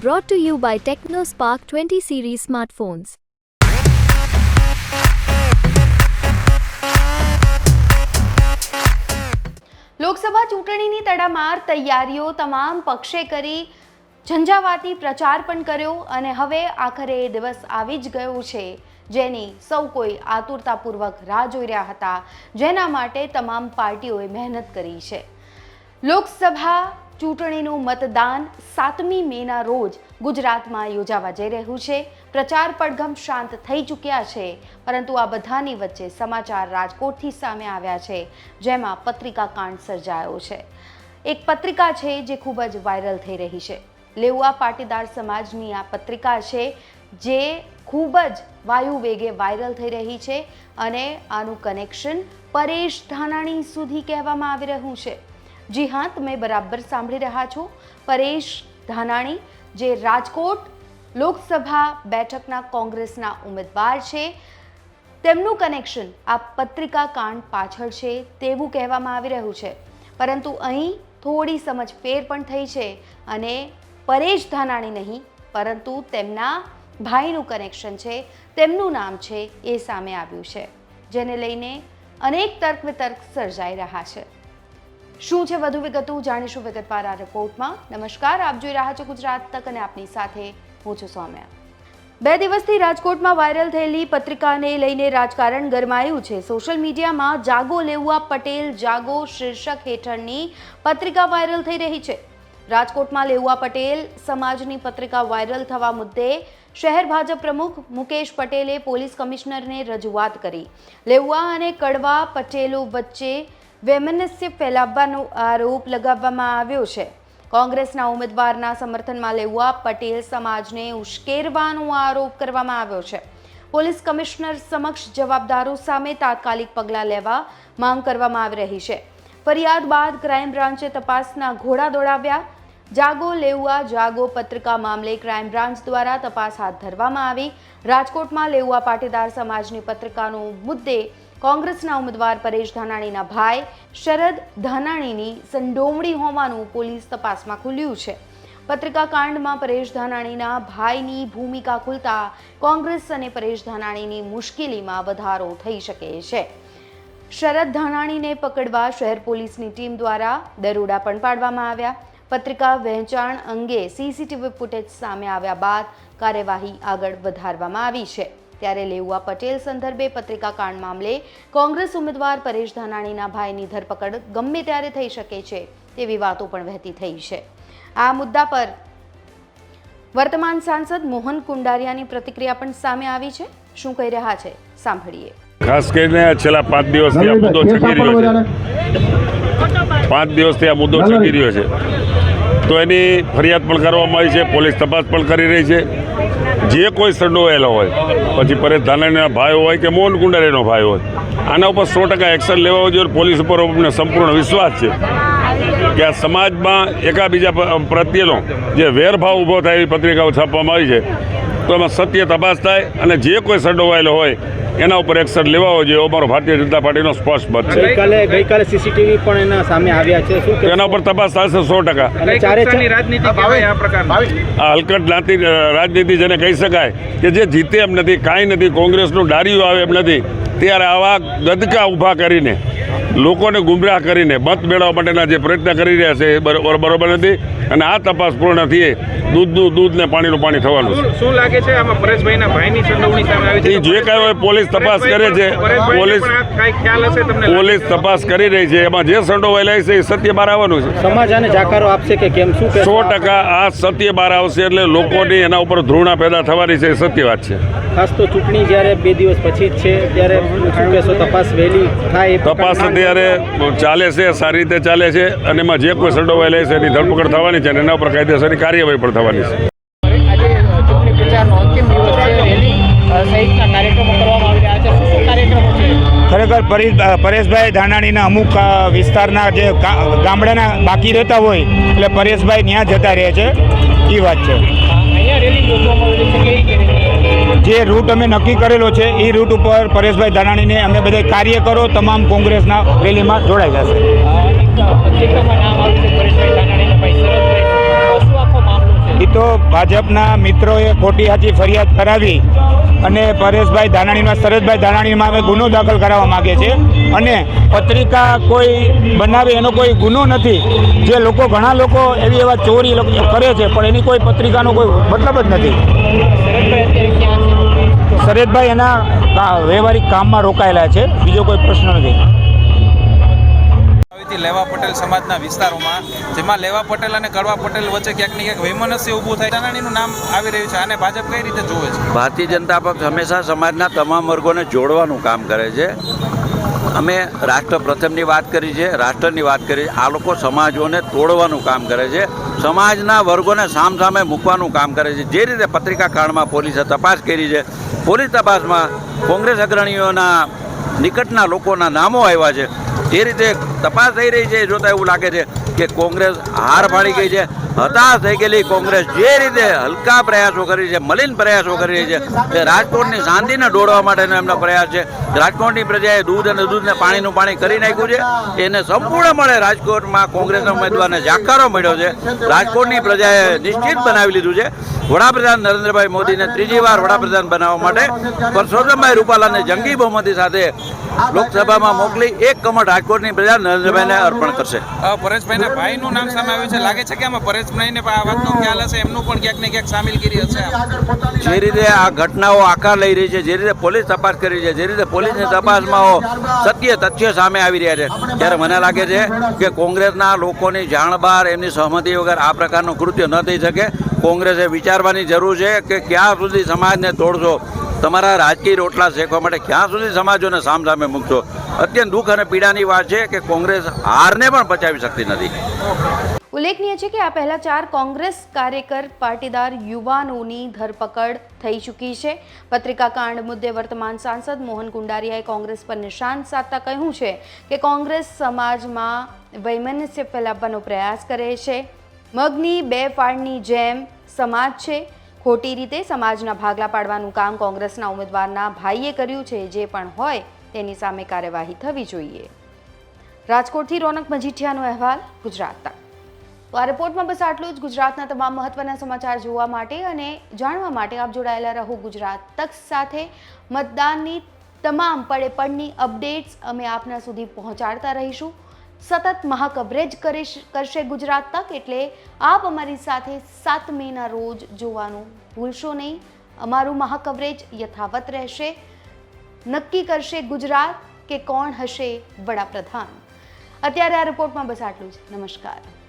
Brought to you by TechnoSpark 20 series smartphones. Lok Sabha ચૂંટણીની તડામાર, તૈયારીઓ તમામ પક્ષે કરી ઝંઝાવાતી પ્રચાર પણ કર્યો અને હવે આખરે એ દિવસ આવી જ ગયો છે. જેની સૌ કોઈ આતુરતાપૂર્વક રાહ જોઈ રહ્યા હતા. જેના માટે તમામ પાર્ટીઓએ મહેનત કરી છે. લોકસભા ચૂંટણીનું મતદાન સાતમી મેના રોજ ગુજરાતમાં યોજાવા જઈ રહ્યું છે. પ્રચાર પડઘમ શાંત થઈ ચૂક્યા છે, પરંતુ આ બધાની વચ્ચે સમાચાર રાજકોટથી સામે આવ્યા છે, જેમાં પત્રિકા કાંડ સર્જાયો છે. એક પત્રિકા છે જે ખૂબ જ વાયરલ થઈ રહી છે. લેઉઆ પાટીદાર સમાજની આ પત્રિકા છે, જે ખૂબ જ વાયુ વેગે વાયરલ થઈ રહી છે અને આનું કનેક્શન પરેશ ધાનાણી સુધી કહેવામાં આવી રહ્યું છે. જી હા, તમે બરાબર સાંભળી રહ્યા છો. પરેશ ધાનાણી, જે રાજકોટ લોકસભા બેઠકના કોંગ્રેસના ઉમેદવાર છે. તેમનું કનેક્શન આ પત્રિકા કાંડ પાછળ છે તેવું કહેવામાં આવી રહ્યું છે. પરંતુ અહીં થોડી સમજ ફેર પણ થઈ છે અને પરેશ ધાનાણી નહીં, પરંતુ તેમના ભાઈનું કનેક્શન છે, તેમનું નામ છે એ સામે આવ્યું છે, જેને લઈને અનેક તર્ક વિતર્ક સર્જાઈ રહ્યા છે. શું છે વધુ વિગતો જાણીશું વિગતવાર આ રિપોર્ટમાં નમસ્કાર, આપ જોઈ રહ્યા છો ગુજરાત તક અને આપની સાથે હું છું સૌમ્યા. બે દિવસથી રાજકોટમાં વાયરલ થયેલી પત્રિકાને લઈને રાજકારણ ગરમાયું છે. સોશિયલ મીડિયામાં જાગો લેવા પટેલ, જાગો શીર્ષક હેઠળની પત્રિકા વાયરલ થઈ રહી છે. રાજકોટમાં લેવા પટેલ સમાજની પત્રિકા વાયરલ થવા મુદ્દે શહેર ભાજપ પ્રમુખ મુકેશ પટેલે પોલીસ કમિશનરને રજૂઆત કરી. લેવા અને કડવા પટેલો વચ્ચે વૈમનસ્ય ફેલાવવાનો આરોપ લગાવવામાં આવ્યો છે. કોંગ્રેસના ઉમેદવારના સમર્થનમાં લેવા પટેલ સમાજને ઉશ્કેરવાનો આરોપ કરવામાં આવ્યો છે. પોલીસ કમિશનર સમક્ષ જવાબદારો સામે તાત્કાલિક પગલાં લેવા માંગ કરવામાં આવી રહી છે. ફરિયાદ બાદ ક્રાઇમ બ્રાન્ચે તપાસના ઘોડા દોડાવ્યા. જાગો લેઉઆ જાગો પત્રિકા મામલે ક્રાઇમ બ્રાન્ચ દ્વારા તપાસ હાથ ધરવામાં આવી. રાજકોટમાં લેઉઆ પાટીદાર સમાજની પત્રિકાનો મુદ્દે કોંગ્રેસના ઉમેદવાર પરેશ ધાનાણીના ભાઈ શરદ ધાનાણીની સંડોવણી હોવાનું પોલીસ તપાસમાં ખુલ્યું છે. પત્રિકા કાંડમાં પરેશ ધાનાણીના ભાઈની ભૂમિકા ખુલતા કોંગ્રેસ અને પરેશ ધાનાણીની મુશ્કેલીમાં વધારો થઈ શકે છે. શરદ ધાનાણીને પકડવા શહેર પોલીસની ટીમ દ્વારા દરોડા પણ પાડવામાં આવ્યા. પત્રિકા વહેંચાણ અંગે સીસીટીવી ફૂટેજ સામે આવ્યા બાદ કાર્યવાહી આગળ વધારવામાં આવી છે. ત્યારે લેઉઆ પટેલ સંદર્ભે પત્રિકાકાંડ મામલે કોંગ્રેસ ઉમેદવાર પરેશ ધાનાણીના ભાઈની ધરપકડ ગમે ત્યારે થઈ શકે છે તેવી વાતો પણ વહેતી થઈ છે. આ મુદ્દા પર વર્તમાન સાંસદ મોહન કુંડારિયાની પ્રતિક્રિયા પણ સામે આવી છે. શું કહી રહ્યા છે? સાંભળીએ. ખાસ કરીને છેલ્લા પાંચ દિવસથી આ મુદ્દો ચકી રહ્યો છે. પાંચ દિવસથી આ મુદ્દો ચકી રહ્યો છે. તો એની ફરિયાદ પણ કરવામાં આવી છે પોલીસ તપાસ પણ કરી રહી છે. જે કોઈ સંડોવાયેલો હોય. પછી પરેશ ધાનાણીના ભાઈ હોય કે મોહન કુંડારીનો ભાઈ હોય. આના ઉપર સો ટકા એક્શન લેવા જોઈએ પોલીસ ઉપર અમને સંપૂર્ણ વિશ્વાસ છે કે આ સમાજમાં એકાબીજા પ્રત્યેનો જે વેરભાવ ઊભો થાય એવી પત્રિકાઓ છાપવામાં આવી છે. તો એમાં સત્ય તપાસ થાય અને જે કોઈ સંડોવાયેલો હોય એના ઉપર એક્શન લેવા જોઈએ એવો અમારો ભારતીય જનતા પાર્ટીનો સ્પષ્ટ મત છે. ગઈકાલે ગઈકાલે સીસીટીવી પણ એના સામે આવ્યા છે. શું એના ઉપર તપાસ થશે સો ટકા. આ હલકટ નાતી રાજનીતિ જેને કહી શકાય કે જે જીતે એમ નથી કાંઈ નથી કોંગ્રેસનું ડારીયું આવે એમ નથી ત્યારે આવા ગદકા ઊભા કરીને લોકોને ગુમરાહ કરીને મત મેળવવા માટેના જે પ્રયત્ન કરી રહ્યા છે એ બરોબર બરોબર નથી. અને આ તપાસ પૂર્ણ થઈએ દૂધનું દૂધ ને પાણીનું પાણી થવાનું છે. શું લાગે છે આમાં પરેશભાઈના ભાઈની સંડોવણી સામે આવી છે? જે કાંઈ હોય પોલીસ તપાસ કરે છે. પોલીસ ખ્યાલ હશે તમને પોલીસ તપાસ કરી રહી છે. એમાં જે સંડોવાયેલા છે એ સત્ય બહાર આવવાનું છે. સમાજ આને જાકારો આપશે કે કેમ? શું સો ટકા આ સત્ય બહાર આવશે એટલે લોકોની એના ઉપર ધૃણા પેદા થવાની છે એ સત્ય વાત છે. ખાસ તો ચૂંટણી જ્યારે બે દિવસ પછી જ છે ત્યારે શું કહેશો? તપાસ વહેલી થાય તપાસ અત્યારે ચાલે છે સારી રીતે ચાલે છે અને એમાં જે કોઈ સંડોવાયેલા છે એની ધરપકડ થવાની છે અને એના ઉપર કાયદેસરની કાર્યવાહી પણ થવાની છે. આજે ચૂંટણી પ્રચારનો અંતિમ દિવસ છે રેલી અ, સહિતના કાર્યક્રમો કરવામાં આવી રહ્યા છે. શું શું કાર્યક્રમો છે? ખરેખર પરેશ પરેશભાઈ ધાનાણીના અમુક વિસ્તારના જે ગામડાના બાકી રહેતા હોય એટલે પરેશભાઈ ત્યાં જતા રહે છે. એ વાત છે. જે રૂટ અમે નક્કી કરેલો છે એ રૂટ ઉપર પરેશભાઈ ધાનાણીને અમે બધા કાર્યકરો તમામ કોંગ્રેસના રેલીમાં જોડાઈ જશે. એ તો ભાજપના મિત્રોએ ખોટી હાચી ફરિયાદ કરાવી અને પરેશભાઈ ધાનાણીમાં, શરદભાઈ ધાનાણીમાં અમે ગુનો દાખલ કરાવવા માગીએ છે અને પત્રિકા કોઈ બનાવે એનો કોઈ ગુનો નથી. જે લોકો, ઘણા લોકો એવી એવા ચોરી કરે છે, પણ એની કોઈ પત્રિકાનો કોઈ મતલબ જ નથી. શરદભાઈ એના વ્યવહારિક કામમાં રોકાયેલા છે. બીજો કોઈ પ્રશ્ન નથી. થી લેવા પટેલ સમાજના વિસ્તારોમાં જેમાં લેવા પટેલ અને કડવા પટેલ વચ્ચે ક્યાંક ને ક્યાંક વૈમનસ્ય ઊભું થાય. ધાનાણીનું નામ આવી રહ્યું છે. અને ભાજપ કઈ રીતે જોવે છે? ભારતીય જનતા પક્ષ હંમેશા સમાજના તમામ વર્ગોને જોડવાનું કામ કરે છે. અમે રાષ્ટ્ર પ્રથમની વાત કરી છે, રાષ્ટ્રની વાત કરી છે. આ લોકો સમાજોને તોડવાનું કામ કરે છે. સમાજના વર્ગોને સામસામે મૂકવાનું કામ કરે છે. જે રીતે પત્રિકા કાંડમાં પોલીસે તપાસ કરી છે, પોલીસ તપાસમાં કોંગ્રેસ અગ્રણીઓના નિકટના લોકોના નામો આવ્યા છે. જે રીતે તપાસ થઈ રહી છે, જોતાં એવું લાગે છે કે કોંગ્રેસ હાર પાડી ગઈ છે. હતાશ થઈ ગયેલી કોંગ્રેસ. જે રીતે હલકા પ્રયાસો કરી છે, મલિન પ્રયાસો કરી રહી છે, તે રાજકોટની શાંતિને દોડવા માટેનો એમનો પ્રયાસ છે. રાજકોટની પ્રજાએ દૂધ અને દૂધને પાણીનું પાણી કરી નાખ્યું છે. એને સંપૂર્ણ મળે રાજકોટમાં કોંગ્રેસના ઉમેદવારને જાકારો મળ્યો છે. રાજકોટની પ્રજાએ નિશ્ચિત બનાવી લીધું છે. વડાપ્રધાન નરેન્દ્રભાઈ મોદીને ત્રીજી વાર વડાપ્રધાન બનાવવા માટે પરસોત્તમભાઈ રૂપાલાને જંગી બહુમતી સાથે લોકસભામાં મોકલી એક કમળ રાજકોટની પ્રજા નરેન્દ્રભાઈને અર્પણ કરશે. પરેશભાઈના ભાઈનું નામ સામે આવ્યું છે. લાગે છે કે આમાં પરેશભાઈને આ વાતનો ખ્યાલ હશે? એમનું પણ ક્યાંક ને ક્યાંક સામેલગીરી હશે. જે રીતે આ ઘટનાઓ આકાર લઈ રહી છે જે રીતે પોલીસ તપાસ કરી છે જે રીતે પોલીસની તપાસમાં સત્ય તથ્ય સામે આવી રહ્યા છે ત્યારે મને લાગે છે કે કોંગ્રેસના લોકોની જાણ બહાર એમની સહમતિ વગર આ પ્રકારનું કૃત્ય ન થઈ શકે. કોંગ્રેસે વિચારવાની જરૂર છે કે ક્યાં સુધી સમાજને તોડશો? તમારા રાજકીય રોટલા શેકવા માટે ક્યાં સુધી સમાજોને સામસામે મૂકશો? અત્યંત દુઃખ અને પીડાની વાત છે કે કોંગ્રેસ હારને પણ બચાવી શકતી નથી. ઉલ્લેખનીય છે કે આ પહેલા ચાર કોંગ્રેસ કાર્યકર પાટીદાર યુવાનોની ધરપકડ થઈ ચૂકી છે. પત્રિકા કાંડ મુદ્દે વર્તમાન સાંસદ મોહન કુંડારિયાએ કોંગ્રેસ પર નિશાન સાધતા કહ્યું છે કે કોંગ્રેસ સમાજમાં વૈમનસ્ય ફેલાવવાનો પ્રયાસ કરે છે. મગની બે ફાળની જેમ સમાજ છે. ખોટી રીતે સમાજના ભાગલા પાડવાનું કામ કોંગ્રેસના ઉમેદવારના ભાઈએ કર્યું છે. જે પણ હોય તેની સામે કાર્યવાહી થવી જોઈએ. રાજકોટથી રોનક મજીઠિયાનો અહેવાલ ગુજરાત તક તો આ રિપોર્ટમાં બસ આટલું જ. ગુજરાતના તમામ મહત્વના સમાચાર જોવા માટે અને જાણવા માટે આપ જોડાયેલા રહો ગુજરાત તક સાથે. મતદાનની તમામ પડે અપડેટ્સ અમે આપના સુધી પહોંચાડતા રહીશું. સતત મહાકવરેજ કરીશ, કરશે ગુજરાત તક એટલે આપ અમારી સાથે સાત મેના રોજ જોવાનું ભૂલશો નહીં. અમારું મહાકવરેજ યથાવત રહેશે. નક્કી કરશે ગુજરાત કે કોણ હશે વડાપ્રધાન. અત્યારે આ રિપોર્ટમાં બસ આટલું જ. નમસ્કાર.